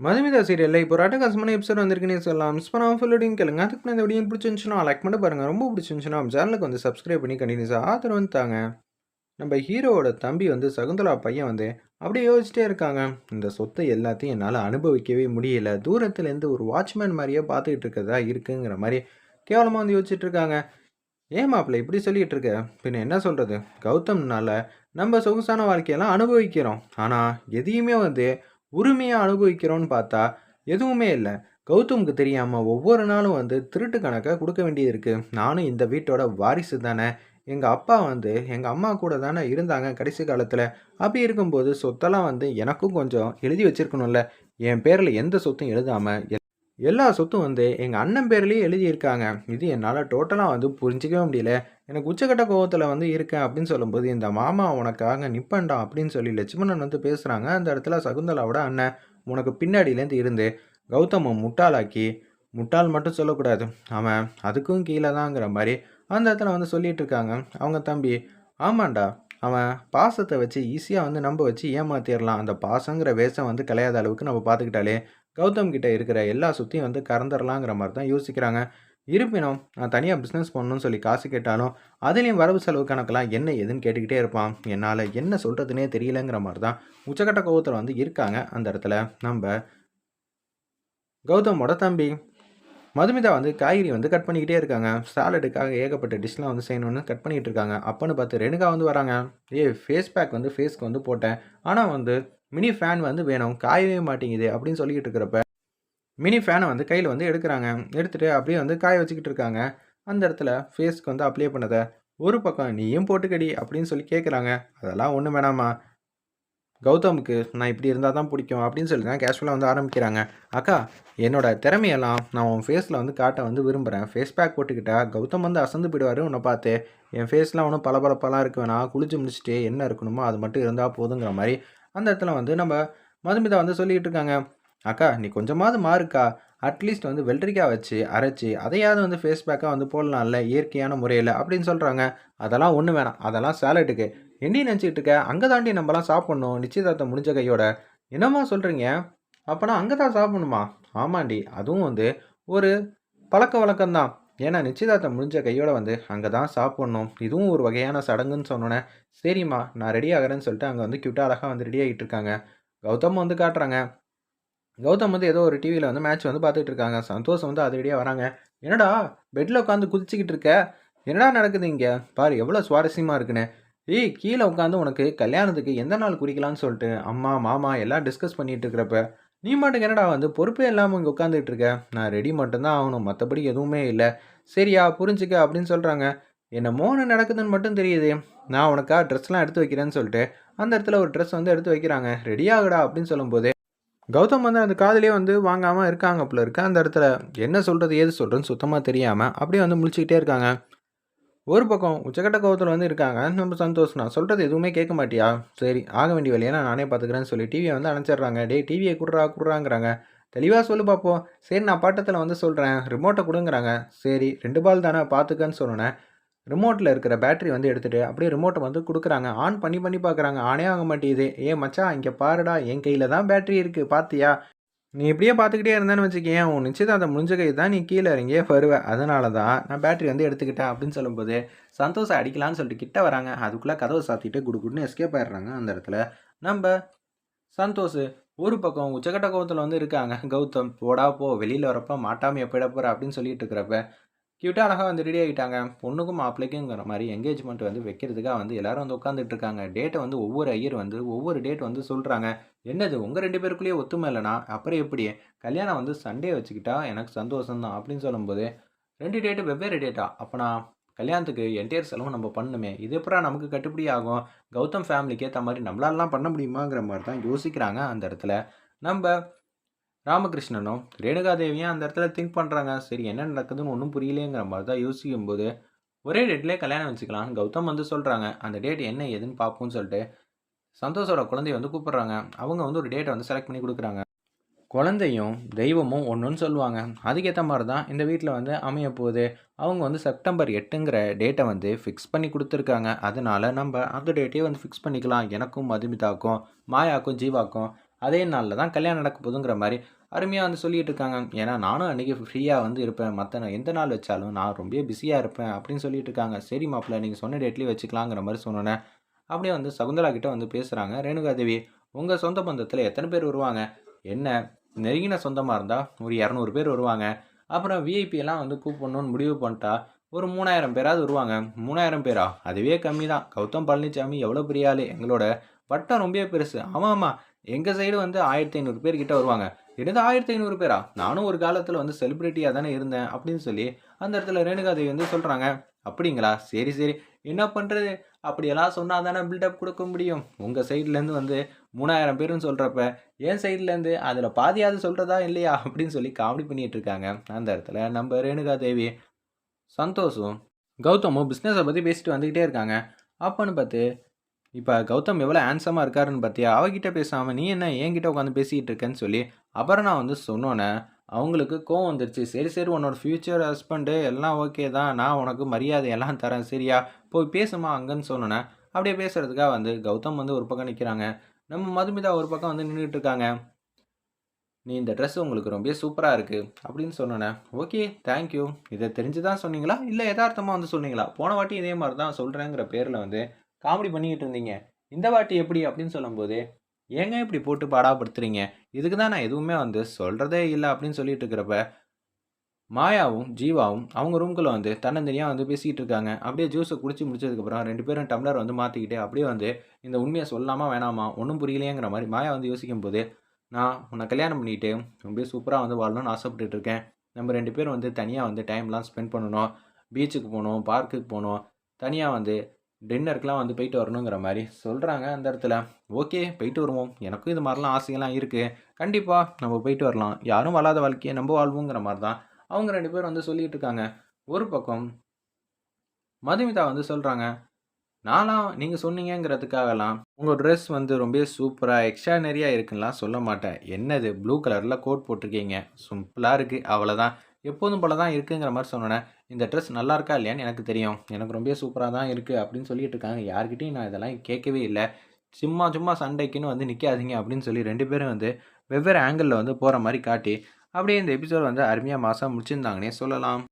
மதுமிதா சீரியல்ல இப்போ ஒரு அட்டகாசமான எபிசோட் வந்திருக்குன்னு சொல்லலாம். மிஸ் பண்ணாமல் ஃபுல்லோடையும் கேளுங்க. அதுக்கு நான் இந்த வீடியோ பிடிச்சிருந்துச்சுன்னா லைக் பண்ணி பாருங்கள் ரொம்ப பிடிச்சிருந்துச்சுன்னா நம்ம சேனலுக்கு வந்து சப்ஸ்கிரைப் பண்ணி கண்டினியூஸாக ஆதரவு வந்து தாங்க. நம்ம ஹீரோவோட தம்பி வந்து சகுந்தலா பையன் வந்து அப்படியே யோசிச்சிட்டே இருக்காங்க. இந்த சொத்தை எல்லாத்தையும் என்னால் அனுபவிக்கவே முடியல. தூரத்துலேருந்து ஒரு வாட்ச்மேன் மாதிரியே பார்த்துக்கிட்டு இருக்கதா இருக்குங்கிற மாதிரி கேவலமாக வந்து யோசிச்சுட்டு இருக்காங்க. ஏன் மாப்பிள இப்படி சொல்லிட்டு இருக்க? பின்ன என்ன சொல்கிறது கௌதம்னால நம்ம சொகுசான வாழ்க்கையெல்லாம் அனுபவிக்கிறோம். ஆனால் எதையுமே வந்து உரிமையாக அனுபவிக்கிறோன்னு பார்த்தா எதுவுமே இல்லை கௌதமுக்கு தெரியாமல் ஒவ்வொரு நாளும் வந்து திருட்டு கணக்கை கொடுக்க வேண்டியது இருக்குது நானும் இந்த வீட்டோட வாரிசு தானே. எங்கள் அப்பா வந்து எங்கள் அம்மா கூட தானே இருந்தாங்க கடைசி காலத்தில் அப்படி இருக்கும்போது சொத்தெல்லாம் வந்து எனக்கும் கொஞ்சம் எழுதி வச்சிருக்கணும்ல. என் பேரில் எந்த சொத்தும் எழுதாமல் எல்லா சொத்தும் வந்து எங்கள் அண்ணன் பேர்லேயே எழுதியிருக்காங்க. இது என்னால் டோட்டலாக வந்து புரிஞ்சுக்கவே முடியல. எனக்கு உச்சக்கட்ட கோவத்தில் வந்து இருக்கேன் அப்படின்னு சொல்லும்போது, இந்த மாமா உனக்காக நிப்பண்டா அப்படின்னு சொல்லி லட்சுமணன் வந்து பேசுகிறாங்க அந்த இடத்துல சகுந்தலாவோட அண்ணன் உனக்கு பின்னாடிலேருந்து இருந்து கௌதமம் முட்டாளாக்கி, முட்டாள் மட்டும் சொல்லக்கூடாது. அவன் அதுக்கும் கீழே தாங்கிற மாதிரி அந்த இடத்துல வந்து சொல்லிட்டு இருக்காங்க. அவங்க தம்பி, ஆமாண்டா அவன் பாசத்தை வச்சு ஈஸியாக வந்து நம்ப வச்சு ஏமாத்திடலாம் அந்த பாசங்கிற வேஷம் வந்து கலையாத அளவுக்கு நம்ம பார்த்துக்கிட்டாலே, கௌதம் கிட்ட இருக்கிற எல்லா சொத்தையும் வந்து கறந்துடலாங்கிற மாதிரி தான் யோசிக்கிறாங்க. இருப்பினும் நான் தனியாக பிஸ்னஸ் பண்ணணும்னு சொல்லி காசு கேட்டாலும், அதுலேயும் வரவு செலவு கணக்கெலாம் என்ன ஏதுன்னு கேட்டுக்கிட்டே இருப்பான். என்னால் என்ன சொல்கிறதுனே தெரியலங்கிற மாதிரி தான் உச்சக்கட்ட கோபத்தில் வந்து இருக்காங்க. அந்த இடத்துல நம்ம கௌதமோட தம்பி. மதுமிதா வந்து காய்கறி வந்து கட் பண்ணிக்கிட்டே இருக்காங்க. சாலடுக்காக ஏகப்பட்ட டிஷ்லாம் வந்து செய்யணும்னு கட் பண்ணிகிட்டு இருக்காங்க. அப்போன்னு பார்த்து ரெணுகா வந்து வராங்க. ஏய் ஃபேஸ் பேக் வந்து ஃபேஸ்க்கு வந்து போட்டேன். ஆனால் வந்து மினி ஃபேன் வந்து வேணும். காயவே மாட்டேங்குது அப்படின்னு சொல்லிக்கிட்டு இருக்கிறப்ப, மினி ஃபேனை வந்து கையில் வந்து எடுக்கிறாங்க எடுத்துகிட்டு அப்படியே வந்து காய வச்சுக்கிட்டு இருக்காங்க. அந்த இடத்துல ஃபேஸ்க்கு வந்து அப்ளை பண்ணதை ஒரு பக்கம் நீயும் போட்டுக்கடி அப்படின்னு சொல்லி கேட்குறாங்க. அதெல்லாம் ஒன்றும் வேணாம்மா. கௌதமுக்கு நான் இப்படி இருந்தால் தான் பிடிக்கும் அப்படின்னு சொல்லி தான் கேஷுவலாக வந்து ஆரம்பிக்கிறாங்க. அக்கா என்னோட திறமையெல்லாம் நான் உன் ஃபேஸில் வந்து காட்ட வந்து விரும்புகிறேன் ஃபேஸ் பேக் போட்டுக்கிட்டா கௌதம் வந்து அசந்து போயிடுவார் உன்னை பார்த்து. என் ஃபேஸ்லாம் ஒன்றும் பளபளப்பெல்லாம் இருக்கு வேணா குளிச்சு முடிச்சுட்டு என்ன இருக்கணுமோ அது மட்டும் இருந்தால் போதுங்கிற மாதிரி அந்த இடத்துல வந்து நம்ம மதுமிதா வந்து சொல்லிக்கிட்டு இருக்காங்க. அக்கா நீ கொஞ்சமாவது மாறுக்கா. அட்லீஸ்ட் வந்து வெள்ளரிக்காய் வச்சு அரைச்சி அதையாவது வந்து ஃபேஸ் பேக்காக வந்து போடலாம்ல இயற்கையான முறையில் அப்படின்னு சொல்கிறாங்க அதெல்லாம் ஒன்று வேணாம். அதெல்லாம் சேலட்டுக்கு என்னடி நினச்சிக்கிட்டு இருக்க? அங்கே தாண்டி நம்மலாம் சாப்பிட்ணும் நிச்சயதார்த்தம் முடிஞ்ச கையோட. என்னம்மா சொல்கிறீங்க அப்போனா அங்கே தான் சாப்பிடணுமா? ஆமாண்டி. அதுவும் வந்து ஒரு பழக்க வழக்கம்தான் ஏன்னா நிச்சயதார்த்தம் முடிஞ்ச கையோட வந்து அங்கே தான் சாப்பிட்ணும் இதுவும் ஒரு வகையான சடங்குன்னு சொன்னோன்னே சரிம்மா நான் ரெடி ஆகுறேன்னு சொல்லிட்டு அங்கே வந்து க்யூட்டாக அழகாக வந்து ரெடி ஆகிட்டு இருக்காங்க. கௌதம் வந்து காட்டுறாங்க. கௌதம் வந்து ஏதோ ஒரு டிவியில் வந்து மேட்ச் வந்து பார்த்துட்டு இருக்காங்க. சந்தோஷம் வந்து அதிரடியாக வராங்க. என்னடா பெட்டில் உட்காந்து குதிச்சுக்கிட்டு இருக்க? என்னடா நடக்குது இங்கே பாரு எவ்வளோ சுவாரஸ்யமாக இருக்குன்னு. ஏய் கீழே உட்காந்து உனக்கு கல்யாணத்துக்கு எந்த நாள் குறிக்கலான்னு சொல்லிட்டு அம்மா, மாமா எல்லாம் டிஸ்கஸ் பண்ணிகிட்டு இருக்கிறப்ப, நீ மாட்டுக்கு என்னடா வந்து பொறுப்பே இல்லாமல் இங்கே உட்காந்துட்டு இருக்க? நான் ரெடி மட்டும்தான் ஆகணும். மற்றபடி எதுவுமே இல்லை சரியா புரிஞ்சுக்க அப்படின்னு சொல்கிறாங்க என்னமோ ஒண்ணு நடக்குதுன்னு மட்டும் தெரியுது நான் உனக்கா ட்ரெஸ்லாம் எடுத்து வைக்கிறேன்னு சொல்லிட்டு, அந்த இடத்துல ஒரு ட்ரெஸ் வந்து எடுத்து வைக்கிறாங்க. ரெடி ஆகுடா அப்படின்னு சொல்லும்போது கௌதம் வந்து அந்த காதலியே வந்து வாங்காமல் இருக்காங்க போல இருக்கு. அந்த இடத்துல என்ன சொல்கிறது ஏது சொல்கிறதுன்னு சுத்தமாக தெரியாமல் அப்படியே வந்து முழிச்சுக்கிட்டே இருக்காங்க. ஒரு பக்கம் உச்சக்கட்ட கோபத்தில் வந்து இருக்காங்க. நம்ம சந்தோஷ் நான் சொல்கிறது எதுவுமே கேட்க மாட்டியா? சரி ஆக வேண்டிய நான் நானே பார்த்துக்கிறேன்னு சொல்லி டிவியை வந்து அணைச்சிடுறாங்க. டேய் டிவியை குடுறா குடுறாங்கிறாங்க தெளிவாக சொல்லு பார்ப்போம். சரி நான் பாட்டத்தில் வந்து சொல்கிறேன் ரிமோட்டை குடுங்கிறாங்க. சரி ரெண்டு பால் தானே பார்த்துக்கன்னு சொன்னேன் ரிமோட்டில் இருக்கிற பேட்டரி வந்து எடுத்துகிட்டு அப்படியே ரிமோட்டை வந்து கொடுக்குறாங்க ஆன் பண்ணி பண்ணி பார்க்குறாங்க. ஆனே ஆக மாட்டேங்குது. ஏ மச்சான் இங்கே பாருடா என் கையில் தான் பேட்டரி இருக்குது பார்த்தியா? நீ இப்படியே பார்த்துக்கிட்டே இருந்தேன்னு வச்சுக்கேன் உன் நிச்சயதார்த்தம் முடிஞ்ச கை தான் நீ கீழே இறங்கியே வருவ. அதனால தான் நான் பேட்டரி வந்து எடுத்துக்கிட்டேன் அப்படின்னு சொல்லும்போது, சந்தோஷ அடிக்கலான்னு சொல்லிட்டு கிட்ட வராங்க. அதுக்குள்ளே கதவை சாத்திட்டு குடுகுடுன்னு எஸ்கேப் ஆயிடுறாங்க. அந்த இடத்துல நம்ம சந்தோஷ் ஒரு பக்கம் உச்சக்கட்ட கோபத்தில் வந்து இருக்காங்க. கௌதம் போடா போ வெளியில் வரப்போ மாட்டாமல் எப்போ போகிற அப்படின்னு சொல்லிட்டு இருக்கிறப்ப, கியூட்டாக அழகாக வந்து ரெடி ஆகிட்டாங்க. பொண்ணுக்கும் மாப்பிள்ளைக்குங்கிற மாதிரி எங்கேஜ்மெண்ட் வந்து வைக்கிறதுக்காக வந்து எல்லாரும் வந்து உட்காந்துட்டு இருக்காங்க. டேட்டை வந்து ஒவ்வொரு ஐயர் வந்து ஒவ்வொரு டேட் வந்து சொல்கிறாங்க என்னது உங்கள் ரெண்டு பேருக்குள்ளேயே ஒத்துமை இல்லைனா அப்புறம் எப்படி? கல்யாணம் வந்து சண்டே வச்சுக்கிட்டா எனக்கு சந்தோஷம் தான் அப்படின்னு சொல்லும்போது, ரெண்டு டேட்டு வெவ்வேறு டேட்டா? அப்போனா கல்யாணத்துக்கு என்டையர் செலவும் நம்ம பண்ணுமே இது எப்புட்றா நமக்கு கட்டுப்படி ஆகும்? கௌதம் ஃபேமிலிக்கு ஏற்ற மாதிரி நம்மளாலலாம் பண்ண முடியுமாங்கிற மாதிரி தான் யோசிக்கிறாங்க அந்த இடத்துல. நம்ம ராமகிருஷ்ணனும், ரேணுகாதேவியும் அந்த இடத்துல திங்க் பண்ணுறாங்க சரி என்ன நடக்குதுன்னு ஒன்றும் புரியலேங்கிற மாதிரி தான் யோசிக்கும்போது, ஒரே டேட்லேயே கல்யாணம் வச்சுக்கலாம்னு கௌதம் வந்து சொல்கிறாங்க அந்த டேட் என்ன ஏதுன்னு பார்ப்போம்னு சொல்லிட்டு, சந்தோஷோட குழந்தைய வந்து கூப்பிட்றாங்க அவங்க வந்து ஒரு டேட்டை வந்து செலக்ட் பண்ணி கொடுக்குறாங்க குழந்தையும், தெய்வமும் ஒன்றுன்னு சொல்லுவாங்க. அதுக்கேற்ற மாதிரி தான் இந்த வீட்டில் வந்து அமையப்போகுது. அவங்க வந்து செப்டம்பர் எட்டுங்கிற டேட்டை வந்து ஃபிக்ஸ் பண்ணி கொடுத்துருக்காங்க அதனால நம்ம அந்த டேட்டையே வந்து ஃபிக்ஸ் பண்ணிக்கலாம். எனக்கும், மதுமிதாக்கும், மாயாக்கும், ஜீவாக்கும் அதே நாளில் தான் கல்யாணம் நடக்க போதுங்கிற மாதிரி அருமையாக வந்து சொல்லிகிட்டு இருக்காங்க. ஏன்னா நானும் அன்றைக்கி ஃப்ரீயாக வந்து இருப்பேன். மற்ற எந்த நாள் வச்சாலும் நான் ரொம்ப பிஸியாக இருப்பேன் அப்படின்னு சொல்லிட்டு இருக்காங்க. சரி மாப்பிள்ள நீங்கள் சொன்ன டேட்லேயே வச்சுக்கலாங்கிற மாதிரி சொன்னோன்னே அப்படியே வந்து சகுந்தலா கிட்ட வந்து பேசுகிறாங்க ரேணுகாதேவி உங்கள் சொந்த பந்தத்தில் எத்தனை பேர் வருவாங்க? என்ன? நெருங்கின சொந்தமாக இருந்தால் ஒரு இரநூறு பேர் வருவாங்க. அப்புறம் விஐபி எல்லாம் வந்து கூப்பிடணும்னு முடிவு பண்ணிட்டா ஒரு மூணாயிரம் பேராவது வருவாங்க. மூணாயிரம் பேரா? அதுவே கம்மி தான். கௌதம் பழனிசாமி எவ்வளோ பெரிய ஆள்? எங்களோட வட்டம் ரொம்ப பெருசு. ஆமாம் ஆமாம் எங்கள் சைடு வந்து ஆயிரத்தி ஐநூறு பேர் கிட்ட வருவாங்க. என்னது ஆயிரத்தி ஐநூறு பேரா? நானும் ஒரு காலத்தில் வந்து செலிப்ரிட்டியாக தானே இருந்தேன் அப்படின்னு சொல்லி அந்த இடத்துல ரேணுகாதேவி வந்து சொல்கிறாங்க அப்படிங்களா? சரி சரி. என்ன பண்ணுறது அப்படியெல்லாம் சொன்னால் தானே பில்டப் கொடுக்க முடியும். உங்கள் சைட்லேருந்து வந்து மூணாயிரம் பேருன்னு சொல்கிறப்ப என் சைட்லேருந்து அதில் பாதியாவது சொல்கிறதா இல்லையா? அப்படின்னு சொல்லி காமெடி பண்ணிகிட்டு இருக்காங்க. அந்த இடத்துல நம்ம ரேணுகா தேவி சந்தோஷம் கௌதமும் பிஸ்னஸை பற்றி பேசிட்டு வந்துக்கிட்டே இருக்காங்க. அப்போன்னு பார்த்து இப்போ கௌதம் எவ்வளோ ஆன்சமாக இருக்காருன்னு பார்த்தியா அவகிட்ட பேசாமல் நீ என்ன என்கிட்ட உட்காந்து பேசிக்கிட்டு இருக்கேன்னு சொல்லி அப்புறம் நான் வந்து சொன்னோன்னே அவங்களுக்கு கோவம் வந்துருச்சு. சரி சரி உன்னோட ஃப்யூச்சர் ஹஸ்பண்டு எல்லாம் ஓகே தான். நான் உனக்கு மரியாதை எல்லாம் தரேன். சரியா? போய் பேசுமா அங்கன்னு சொன்னோன்னே அப்படியே பேசுகிறதுக்காக வந்து கௌதம் வந்து ஒரு பக்கம் நிற்கிறாங்க நம்ம மதுமிதா ஒரு பக்கம் வந்து நின்றுட்டு இருக்காங்க. நீ இந்த ட்ரெஸ் உங்களுக்கு ரொம்ப சூப்பராக இருக்குது அப்படின்னு சொன்னேன் ஓகே தேங்க்யூ இதை தெரிஞ்சு தான் சொன்னீங்களா? இல்லை யதார்த்தமாக வந்து சொன்னீங்களா? போன வாட்டி இதே மாதிரி தான் சொல்கிறேங்கிற பேரில் வந்து காமெடி பண்ணிக்கிட்டு இருந்தீங்க. இந்த வாட்டி எப்படி அப்படின்னு சொல்லும்போது ஏங்க இப்படி போட்டு பாடாப்படுத்துறீங்க? இதுக்கு தான் நான் எதுவுமே வந்து சொல்கிறதே இல்லை அப்படின்னு சொல்லிட்டு இருக்கிறப்ப மாயாவும் ஜீவாவும் அவங்க ரூம்குள்ளே வந்து தன்னந்தனியாக வந்து பேசிக்கிட்டு இருக்காங்க. அப்படியே ஜூஸை குடிச்சு முடிச்சதுக்கப்புறம் ரெண்டு பேரும் டம்ளர் வந்து மாற்றிக்கிட்டு அப்படியே வந்து இந்த உண்மையை சொல்லாமா வேணாமா ஒன்றும் புரியலையேங்கிற மாதிரி மாயா வந்து யோசிக்கும் போது நான் உன்னை கல்யாணம் பண்ணிட்டு ரொம்ப சூப்பராக வந்து வாழணும்னு ஆசைப்பட்டுட்டு இருக்கேன். நம்ம ரெண்டு பேரும் வந்து தனியாக வந்து டைம்லாம் ஸ்பெண்ட் பண்ணணும். பீச்சுக்கு போகணும் பார்க்குக்கு போகணும். தனியாக வந்து டின்னருக்குலாம் வந்து போயிட்டு வரணுங்கிற மாதிரி சொல்கிறாங்க அந்த இடத்துல. ஓகே போயிட்டு வருவோம். எனக்கும் இது மாதிரிலாம் ஆசையெல்லாம் இருக்குது கண்டிப்பாக நம்ம போயிட்டு வரலாம். யாரும் வாழாத வாழ்க்கையை நம்ம வாழ்வோங்கிற மாதிரி தான் அவங்க ரெண்டு பேரும் வந்து சொல்லிகிட்டு இருக்காங்க. ஒரு பக்கம் மதுமிதா வந்து சொல்கிறாங்க நானும் நீங்கள் சொன்னீங்கிறதுக்காகலாம் உங்கள் ட்ரெஸ் வந்து ரொம்ப சூப்பராக எக்ஸ்ட்ரானரியாக இருக்குன்னா சொல்ல மாட்டேன். என்னது ப்ளூ கலரில் கோட் போட்டிருக்கீங்க. சிம்பிளாக இருக்குது அவ்வளோதான் எப்போதும் போல தான் இருக்குங்கிற மாதிரி சொன்னேன் இந்த ட்ரெஸ் நல்லா இருக்கா இல்லையான்னு எனக்கு தெரியும். எனக்கு ரொம்ப சூப்பராக தான் இருக்குது அப்படின்னு சொல்லிட்டு இருக்காங்க. யார்கிட்டையும் நான் இதெல்லாம் கேட்கவே இல்லை. சும்மா சும்மா சண்டைக்குன்னு வந்து நிற்காதீங்க அப்படின்னு சொல்லி ரெண்டு பேரும் வந்து வெவ்வேறு ஆங்கிளில் வந்து போகிற மாதிரி காட்டி அப்படியே இந்த எபிசோட் வந்து அருமையாக மாதம் முடிச்சிருந்தாங்கன்னே சொல்லலாம்.